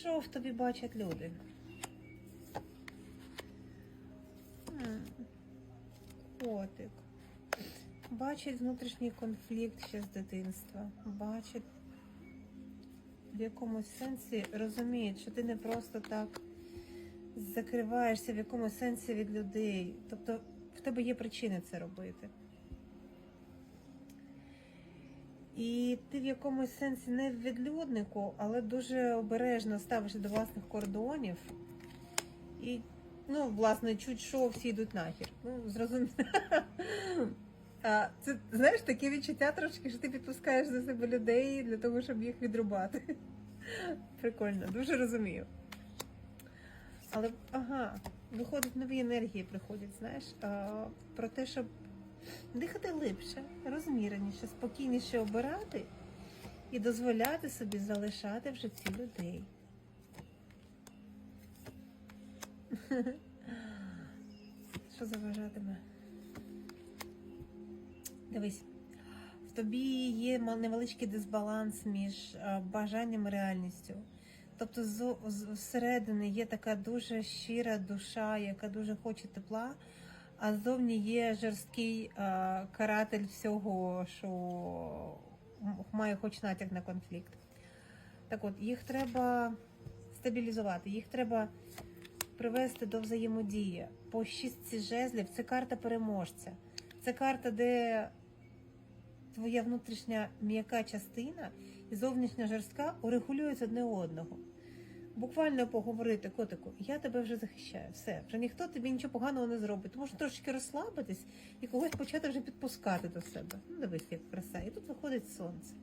Що в тобі бачать люди? Котик. Бачить внутрішній конфлікт ще з дитинства. Бачить в якомусь сенсі розуміють, що ти не просто так закриваєшся в якомусь сенсі від людей. Тобто в тебе є причини це робити. І ти в якомусь сенсі не в відлюднику, але дуже обережно ставишся до власних кордонів. І, ну, власне, чуть що всі йдуть нахер. Ну, зрозуміло. Це знаєш таке відчуття трошки, що ти підпускаєш за себе людей для того, щоб їх відрубати. Прикольно, дуже розумію. Але ага, виходить нові енергії приходять, знаєш, про те, щоб дихати глибше, розміреніше, спокійніше обирати і дозволяти собі залишати в житті людей. Що заважатиме? Дивись, в тобі є невеличкий дисбаланс між е, бажанням і реальністю. Тобто зо- з- всередині є така дуже щира душа, яка дуже хоче тепла, а ззовні є жорсткий е, каратель всього, що має хоч натяк на конфлікт. Так от, їх треба стабілізувати, їх треба привести до взаємодії. По шістці жезлів це карта переможця. Це карта, де твоя внутрішня м'яка частина і зовнішня жорстка урегулюють одне одного. Буквально поговорити, котику, я тебе вже захищаю, все, вже ніхто тобі нічого поганого не зробить. Ти можеш трошки розслабитись і когось почати вже підпускати до себе. Ну, дивись, як краса. І тут виходить сонце.